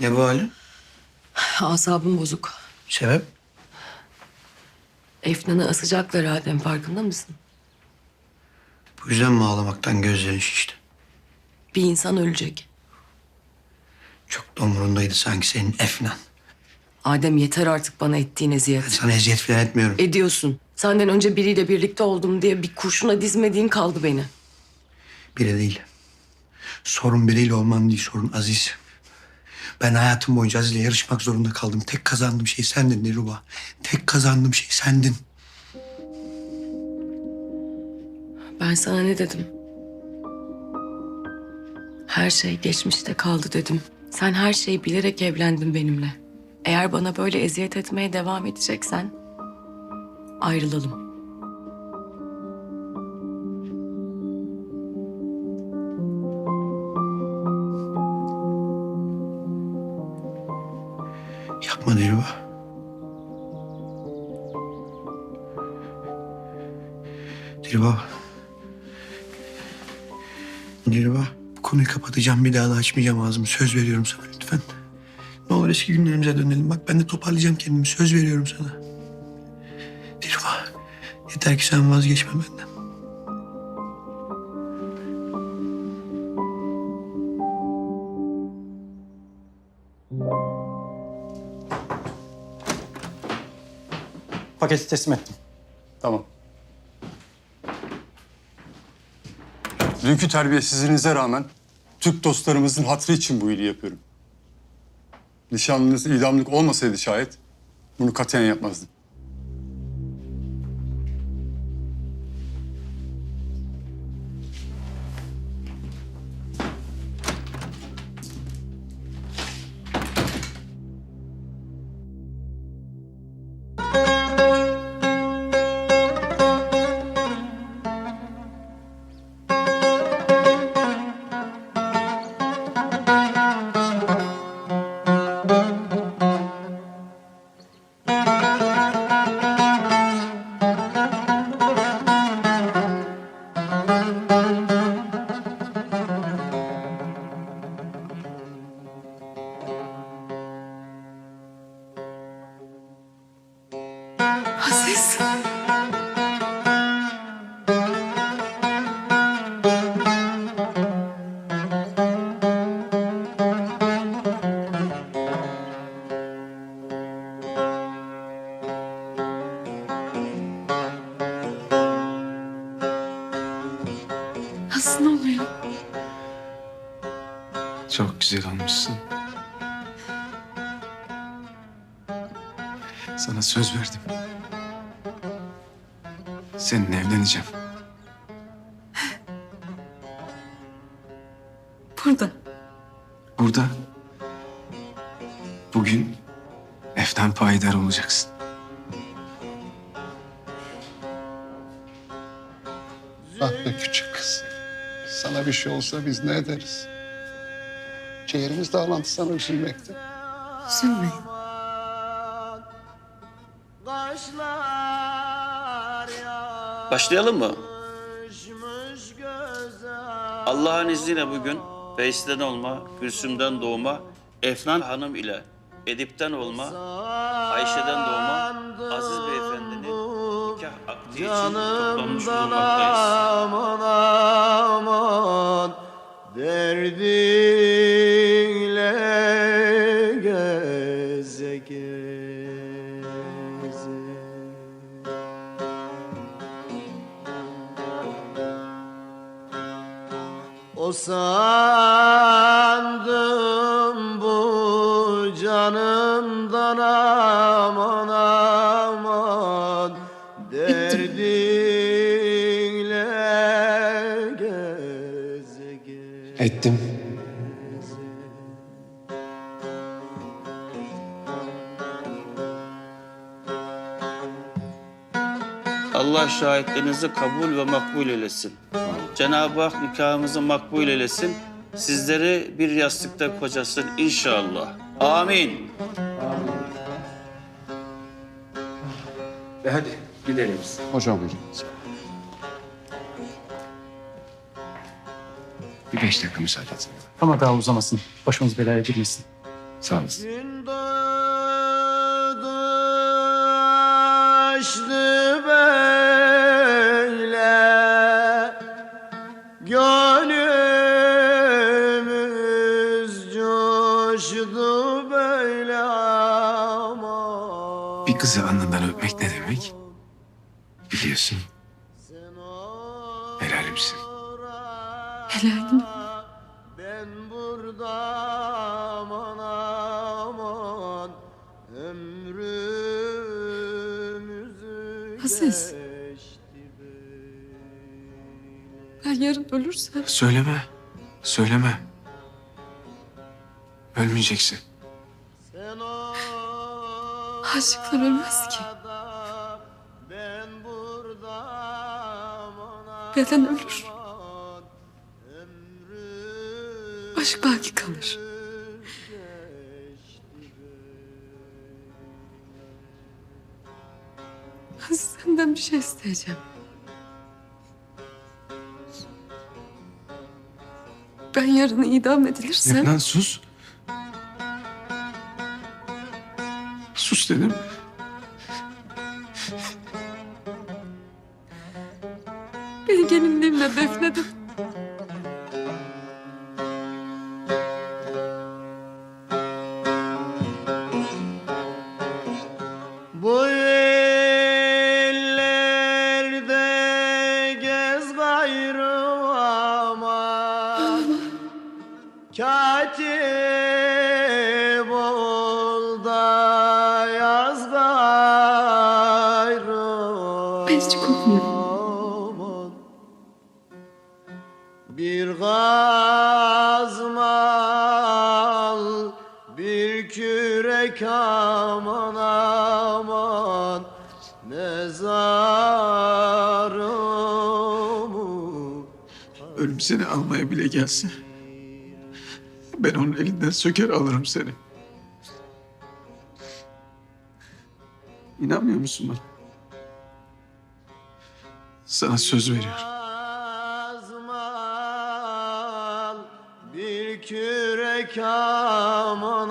Ne bu halin? Asabım bozuk. Sebep? Efnan'ı asacaklar Adem farkında mısın? Bu yüzden mi ağlamaktan gözlerin şişti? Bir insan ölecek. Çok da umurundaydı sanki senin Efnan. Adem yeter artık bana ettiğin Ben eziyet. sana eziyet falan etmiyorum. Ediyorsun. Senden önce biriyle birlikte oldum diye bir kurşuna dizmediğin kaldı beni. Biri değil. Sorun biriyle olman değil, sorun Aziz. Ben hayatım boyunca Aziz'le yarışmak zorunda kaldım. Tek kazandığım şey sendin Dilruba. Tek kazandığım şey sendin. Ben sana ne dedim? Her şey geçmişte kaldı dedim. Sen her şeyi bilerek evlendin benimle. Eğer bana böyle eziyet etmeye devam edeceksen ayrılalım. Yapma Dilruba. Dilruba. Dilruba. Bu konuyu kapatacağım. Bir daha da açmayacağım ağzımı. Söz veriyorum sana lütfen. Ne olur eski günlerimize dönelim. Bak ben de toparlayacağım kendimi. Söz veriyorum sana. Dilruba. Yeter ki sen vazgeçme benden. Paketi teslim ettim. Tamam. Dünkü terbiyesizliğinize rağmen Türk dostlarımızın hatırı için bu iyiliği yapıyorum. Nişanlınız idamlık olmasaydı şayet bunu katiyen yapmazdım. Aziz. Nasıl oluyor? Çok güzel olmuşsun. Sana söz verdim. Seninle evleneceğim. Burada. Burada bugün Eften payidar olacaksın. Ah be küçük kız. Sana bir şey olsa biz ne ederiz? Ciğerimiz dağlandı sana üzülmekten. Üzülmeyin. Başlayalım mı? Allah'ın izniyle bugün Veys'ten olma, Gülsüm'den doğma, Efnan Hanım ile Edip'ten olma, Ayşe'den doğma, Aziz Beyefendi'nin nikah akdi için toplanmış bulunmaktayız. aman aman derdinle O sandım bu canımdan aman aman derdinle geze geze. Ettim. Allah şahitlerinizi kabul ve makbul eylesin. Cenab-ı Hak nikahımızı makbul eylesin. Sizleri bir yastıkta kocasın inşallah. Amin. E hadi gidelim biz. Hocam buyurun. Bir beş dakika müsaade edin. Ama daha uzamasın. Başımız belaya girmesin. Sağ olasın. Gönlümüz coştu böyle ama Bir kızı alnından öpmek ne demek? Biliyorsun. Helalimsin. Helalim. Ben burada aman aman ömrümüzü Aziz. Yarın ölürsem Söyleme. Söyleme. Ölmeyeceksin. Aşıklar ölmez ki. Beden ölür. Aşk belki kalır. Senden bir şey isteyeceğim. Ben yarın idam edilirsem... Efnan sus. Sus dedim. Beni gelinliğimle defnedin. Hiç korkmuyorum. Bir gazmal bir kürek aman aman mezarımı Ölüm seni almaya bile gelse. Ben onun elinden söker alırım seni. İnanmıyor musun bana? Sana söz veriyorum. Bir kürek aman